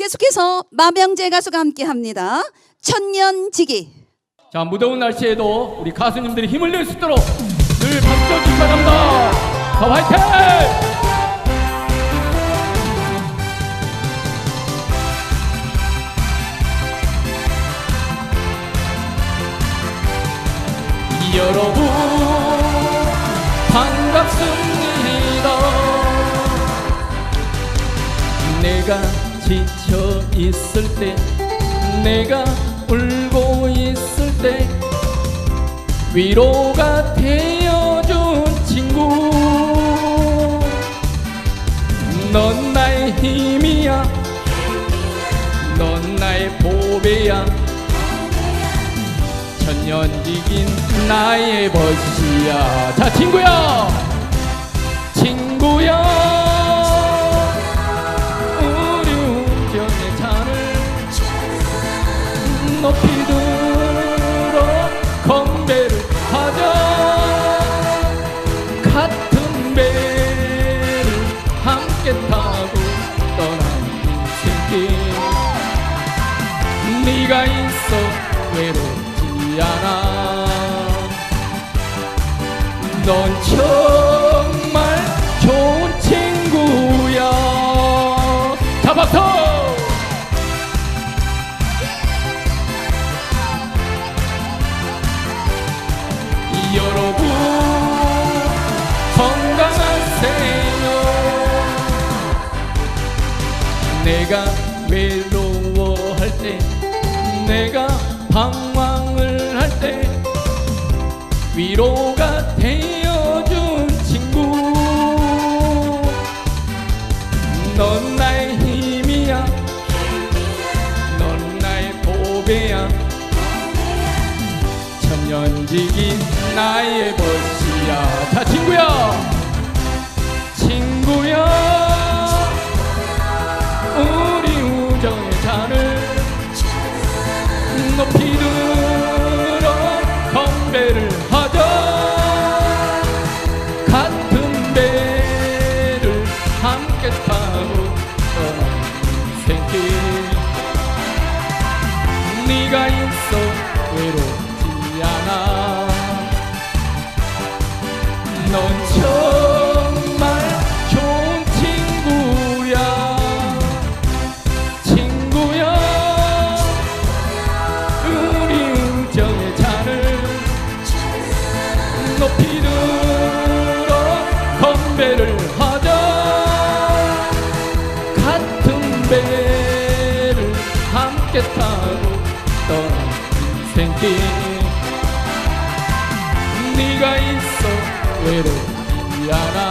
계속해서 마명재 가수가 함께 합니다. 천년지기. 자 무더운 날씨에도 우리 가수님들이 힘을 낼 수 있도록 늘 박수 쳐주시기 바랍니다 자 화이팅! 여러분 반갑습니다 내가 지쳐 있을 때 내가 울고 있을 때 위로가 되어준 친구. 넌 나의 힘이야. 넌 나의 보배야. 천년지긴 나의 벗이야. 자 친구야 높이 들어 건배를 하자. 같은 배를 함께 타고 떠나는 인생길 네가 있어 외롭지 않아. 넌 정말 좋은 친구야. 자 박수 여러분 건강하세요. 내가 외로워할 때 내가 방황을 할 때 위로가 되어준 친구. 넌 나의 힘이야. 넌 나의 보배야. 천 년지기 나의 벗이야. 자 친구야 친구야 우리 우정의 잔을 높이 들어 건배를 하자. 같은 배를 함께 타고 떠나는 인생길 네가 있어 외롭지 않아. 넌 정말 좋은 친구야. 친구야 우리 우정의 잔을 높이 들어 건배를 하자. 같은 배를 함께 타고 떠난 인생길 네가 있어. 외롭지 않아